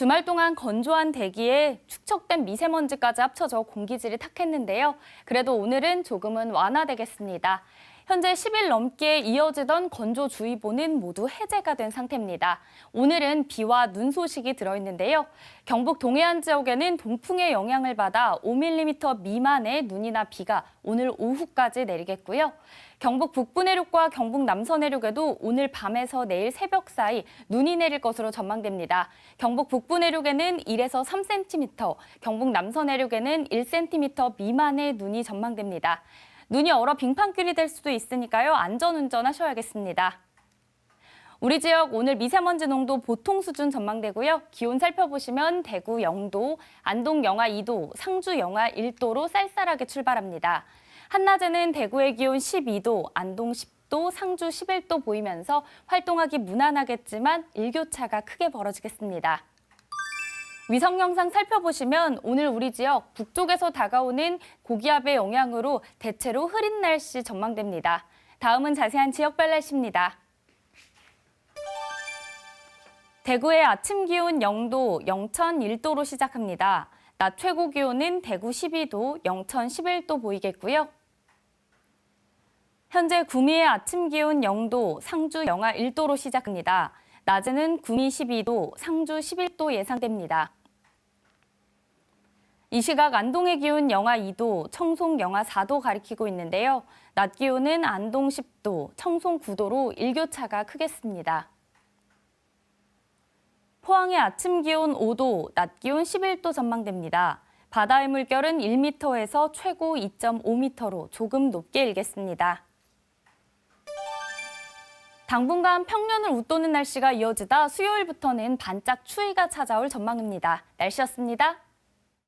주말 동안 건조한 대기에 축적된 미세먼지까지 합쳐져 공기질이 탁했는데요. 그래도 오늘은 조금은 완화되겠습니다. 현재 10일 넘게 이어지던 건조주의보는 모두 해제가 된 상태입니다. 오늘은 비와 눈 소식이 들어있는데요. 경북 동해안 지역에는 동풍의 영향을 받아 5mm 미만의 눈이나 비가 오늘 오후까지 내리겠고요. 경북 북부 내륙과 경북 남서 내륙에도 오늘 밤에서 내일 새벽 사이 눈이 내릴 것으로 전망됩니다. 경북 북부 내륙에는 1에서 3cm, 경북 남서 내륙에는 1cm 미만의 눈이 전망됩니다. 눈이 얼어 빙판길이 될 수도 있으니까요. 안전운전 하셔야겠습니다. 우리 지역 오늘 미세먼지 농도 보통 수준 전망되고요. 기온 살펴보시면 대구 0도, 안동 영하 2도, 상주 영하 1도로 쌀쌀하게 출발합니다. 한낮에는 대구의 기온 12도, 안동 10도, 상주 11도 보이면서 활동하기 무난하겠지만 일교차가 크게 벌어지겠습니다. 위성 영상 살펴보시면 오늘 우리 지역 북쪽에서 다가오는 고기압의 영향으로 대체로 흐린 날씨 전망됩니다. 다음은 자세한 지역별 날씨입니다. 대구의 아침 기온 0도, 영천 1도로 시작합니다. 낮 최고 기온은 대구 12도, 영천 11도 보이겠고요. 현재 구미의 아침 기온 0도, 상주 영하 1도로 시작합니다. 낮에는 구미 12도, 상주 11도 예상됩니다. 이 시각 안동의 기온 영하 2도, 청송 영하 4도 가리키고 있는데요. 낮 기온은 안동 10도, 청송 9도로 일교차가 크겠습니다. 포항의 아침 기온 5도, 낮 기온 11도 전망됩니다. 바다의 물결은 1m에서 최고 2.5m로 조금 높게 일겠습니다. 당분간 평년을 웃도는 날씨가 이어지다 수요일부터는 반짝 추위가 찾아올 전망입니다. 날씨였습니다.